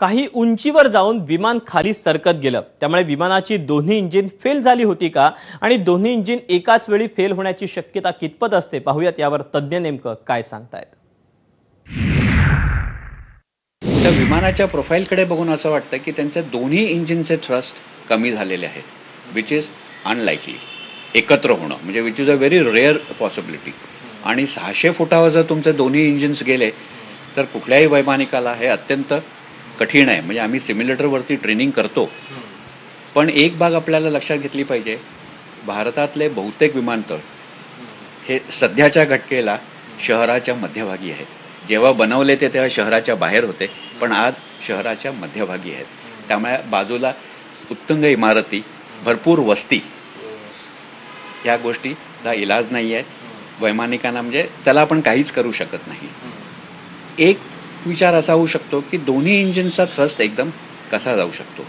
काही उंचीवर जाऊन विमान खाली सरकत गेलं. त्यामुळे विमानाची दोन्ही इंजिन फेल झाली होती का? आणि दोन्ही इंजिन एकाच वेळी फेल होण्याची शक्यता कितपत असते? पाहूयात यावर तज्ज्ञ नेमकं काय सांगतायत. त्या विमानाच्या प्रोफाईलकडे बघून असं वाटतं की त्यांचे दोन्ही इंजिनचे थ्रस्ट कमी झालेले आहेत विच इज अनलाइकली एकत्र होणं म्हणजे which is a very rare possibility आणि सहाशे फुटावर जर तुमचे दोन्ही इंजिन्स गेले तर कुठल्याही वैमानिकाला हे अत्यंत कठीण आहे. म्हणजे आम्ही सिम्युलेटरवरती ट्रेनिंग करतो. पण एक बाग आपल्याला लक्षात घेतली पाहिजे. भारतातले बहुतेक विमानतळ हे सध्याच्या घटकेला शहराच्या मध्यभागी आहेत. जेव्हा बनवले ते तेव्हा शहराच्या बाहेर होते. पण आज शहराच्या मध्यभागी आहेत. त्यामुळे बाजूला उत्तुंग इमारती भरपूर वस्ती ह्या गोष्टीला इलाज नाही आहे वैमानिकांना म्हणजे त्याला आपण काहीच करू शकत नाही. एक विचार असा होऊ शकतो की दोन्ही इंजिनचा थ्रस्ट एकदम कसा जाऊ शकतो?